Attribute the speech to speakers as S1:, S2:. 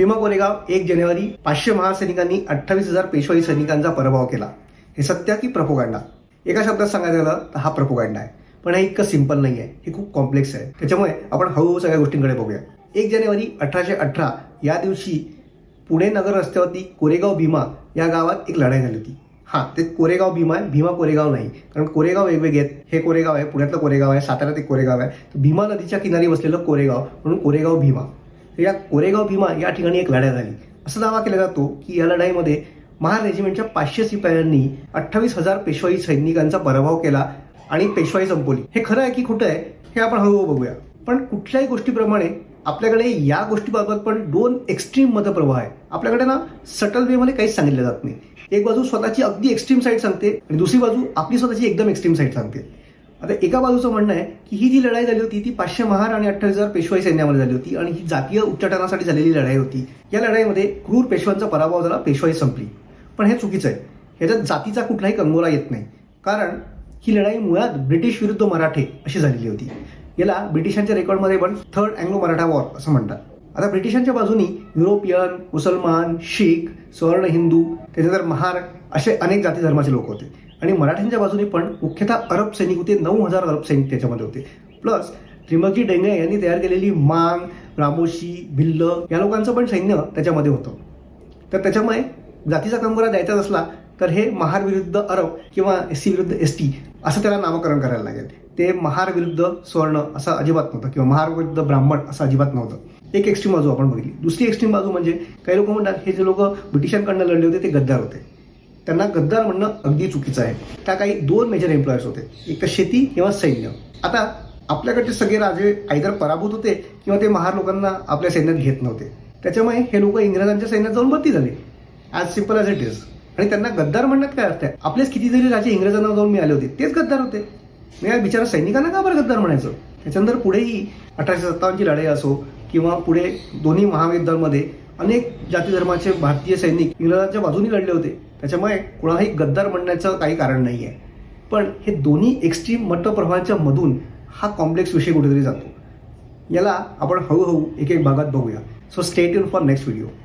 S1: भीमा कोरेगाव एक जानेवारी पाचशे महासैनिकांनी अठ्ठावीस हजार पेशवाई सैनिकांचा पराभव केला. हे सत्य की प्रपोगांडा? एका शब्दात सांगायचं झालं तर हा प्रपोगांडा आहे. पण हे इतकं सिंपल नाही आहे हे खूप कॉम्प्लेक्स आहे. त्याच्यामुळे आपण हळूहळू सगळ्या गोष्टींकडे बघूया. एक जानेवारी अठराशे अठरा या दिवशी पुणे नगर रस्त्यावरती कोरेगाव भीमा या गावात एक लढाई झाली होती. हां ते कोरेगाव भीमा आहे भीमा कोरेगाव नाही. कारण कोरेगाव वेगवेगळे आहेत. हे कोरेगाव आहे पुण्यातलं कोरेगाव आहे साताऱ्यात एक कोरेगाव आहे. तर भीमा नदीच्या किनारी बसलेलं कोरेगाव म्हणून कोरेगाव भीमा. या कोरेगाव भीमा या ठिकाणी एक लढाई झाली. असा दावा केला जातो की या लढाईमध्ये महार रेजिमेंटच्या पाचशे शिपायांनी अठ्ठावीस हजार पेशवाई सैनिकांचा पराभव केला आणि पेशवाई संपवली. हे खरं आहे की खोटं आहे हे आपण हळूहळू बघूया. पण कुठल्याही गोष्टीप्रमाणे आपल्याकडे या गोष्टीबाबत पण दोन एक्स्ट्रीम मतप्रवाह आहे आपल्याकडे ना सटल वेमध्ये काहीच सांगितलं जात नाही. एक बाजू स्वतःची अगदी एक्स्ट्रीम साईड सांगते आणि दुसरी बाजू आपली स्वतःची एकदम एक्स्ट्रीम साईड सांगते. आता एका बाजूचं म्हणणं आहे की ही जी लढाई झाली होती ती पाचशे महार आणि अठ्ठावीस हजार पेशवाई सैन्यामध्ये झाली होती आणि ही जातीय उच्चाटनासाठी झालेली लढाई होती. या लढाईमध्ये क्रूर पेशवांचा पराभव झाला पेशवाई संपली. पण हे चुकीचं आहे. ह्याच्यात जातीचा कुठलाही कंगोरा येत नाही. कारण ही लढाई मुळात ब्रिटिश विरुद्ध मराठे अशी झालेली होती. याला ब्रिटिशांच्या रेकॉर्डमध्ये पण थर्ड अँग्लो मराठा वॉर असं म्हणतात. आता ब्रिटिशांच्या बाजूनी युरोपियन मुसलमान शीख स्वर्ण हिंदू त्याच्यानंतर महार असे अनेक जाती धर्माचे लोक होते. आणि मराठ्यांच्या बाजूने पण मुख्यतः अरब सैनिक होते नऊ हजार अरब सैनिक त्याच्यामध्ये होते. प्लस त्रिमकी डेंगे यांनी तयार केलेली मांग रामोशी भिल्ल या लोकांचं पण सैन्य त्याच्यामध्ये होतं. तर त्याच्यामुळे जातीचा कंगोरा द्यायचाच असला तर हे महार विरुद्ध अरब किंवा एस सी विरुद्ध एस टी असं त्याला नामकरण करायला लागेल. ते महार विरुद्ध स्वर्ण असं अजिबात नव्हतं किंवा महार विरुद्ध ब्राह्मण असं अजिबात नव्हतं. एक एक्स्ट्रीम बाजू आपण बघितली. दुसरी एक्स्ट्रीम बाजू म्हणजे काही लोक म्हणतात हे जे लोक ब्रिटिशांकडनं लढले होते ते गद्दार होते. त्यांना गद्दार म्हणणं अगदी चुकीचं आहे. त्या काही दोन मेजर एम्प्लॉयर्स होते. एक तर शेती किंवा सैन्य. आता आपल्याकडचे सगळे राजे आयदर पराभूत होते किंवा ते महार लोकांना आपल्या सैन्यात घेत नव्हते. त्याच्यामुळे हे लोक इंग्रजांच्या सैन्यात जाऊन बत्ती झाले. As simple as it is आणि त्यांना गद्दार म्हणण्यात काय अर्थ आहे? आपलेच कितीतरी राजे इंग्रजांना जाऊन मिळाले होते. तेच गद्दार होते. मग या बिचारा सैनिकांना का बरं गद्दार म्हणायचं? त्याच्यानंतर पुढेही अठराशे सत्तावन्नची लढाई असो किंवा पुढे दोन्ही महायुद्धांमध्ये अनेक जाती धर्माचे भारतीय सैनिक इंग्रजांच्या बाजूने लढले होते. त्याच्यामुळे कुणालाही गद्दार म्हणण्याचं काही कारण नाही आहे पण हे दोन्ही एक्स्ट्रीम मतप्रवाहांच्या मधून हा कॉम्प्लेक्स विषय कुठेतरी जातो. याला आपण हळूहळू एक एक भागात बघूया. सो स्टेट इन फॉर नेक्स्ट व्हिडिओ